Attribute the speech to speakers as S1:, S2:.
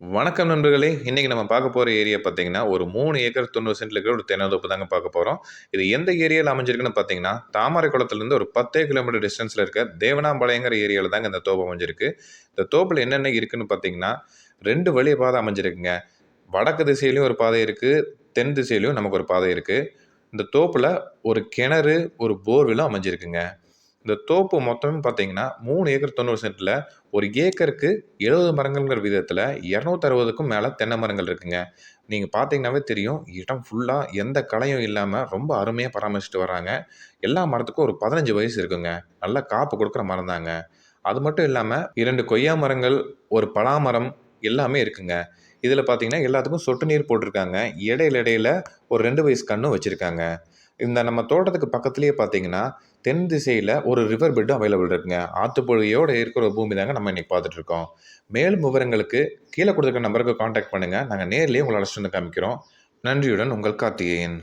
S1: வணக்கம் நண்பர்களே. இன்றைக்கி நம்ம பார்க்க போகிற ஏரியா பார்த்தீங்கன்னா ஒரு மூணு ஏக்கர் தொண்ணூறு சென்ட்ல இருக்கிற ஒரு தென்னந்தோப்பு தாங்க பார்க்க போகிறோம் இது எந்த ஏரியாவில் அமைஞ்சிருக்குன்னு பார்த்தீங்கன்னா தாமரை குளத்துலேருந்து ஒரு பத்தே கிலோமீட்டர் டிஸ்டன்ஸில் இருக்க தேவனாம்பாளையங்கிற ஏரியாவில் தாங்க இந்த தோப்பு அமைஞ்சிருக்கு. இந்த தோப்பில் என்னென்ன இருக்குதுன்னு பார்த்தீங்கன்னா ரெண்டு வழி பாதை அமைஞ்சிருக்குங்க. வடக்கு திசையிலையும் ஒரு பாதை இருக்குது தென் திசையிலையும் நமக்கு ஒரு பாதை இருக்குது இந்த தோப்பில் ஒரு கிணறு ஒரு போர்வெலும் அமைஞ்சிருக்குங்க. இந்த தோப்பு மொத்தமே பார்த்தீங்கன்னா மூணு ஏக்கர் தொண்ணூறு சென்ட்டில் ஒரு ஏக்கருக்கு எழுபது மரங்கள்ங்கிற விதத்தில் இரநூத்தறுபதுக்கும் மேலே தென்னை மரங்கள் இருக்குங்க. நீங்கள் பார்த்தீங்கன்னாவே தெரியும் இடம் ஃபுல்லாக எந்த களையும் இல்லாமல் ரொம்ப அருமையாக பராமரிச்சுட்டு வராங்க எல்லா மரத்துக்கும் ஒரு பதினஞ்சு வயசு இருக்குங்க. நல்லா காப்பு கொடுக்குற மரம் தாங்க. அது மட்டும் இல்லாமல் இரண்டு கொய்யா மரங்கள் ஒரு பலாமரம் எல்லாமே இருக்குங்க. இதில் பார்த்தீங்கன்னா எல்லாத்துக்கும் சொட்டு நீர் போட்டிருக்காங்க. இடையில இடையில ஒரு ரெண்டு வயசு கண்ணும் வச்சுருக்காங்க. இந்த நம்ம தோட்டத்துக்கு பக்கத்துலேயே பார்த்தீங்கன்னா தென் திசையில் ஒரு ரிவர் பெட்டும் அவைலபிள் இருக்குங்க. ஆற்றுப்பொழியோடு இருக்கிற ஒரு பூமி தாங்க நம்ம இன்றைக்கி பார்த்துட்ருக்கோம் மேலும் விவரங்களுக்கு கீழே கொடுத்துருக்க நம்பருக்கு காண்டாக்ட் பண்ணுங்கள் நாங்கள் நேர்லேயே உங்களை அழைச்சிட்டு வந்து காமிக்கிறோம். நன்றியுடன் உங்கள் கார்த்திகேயன்.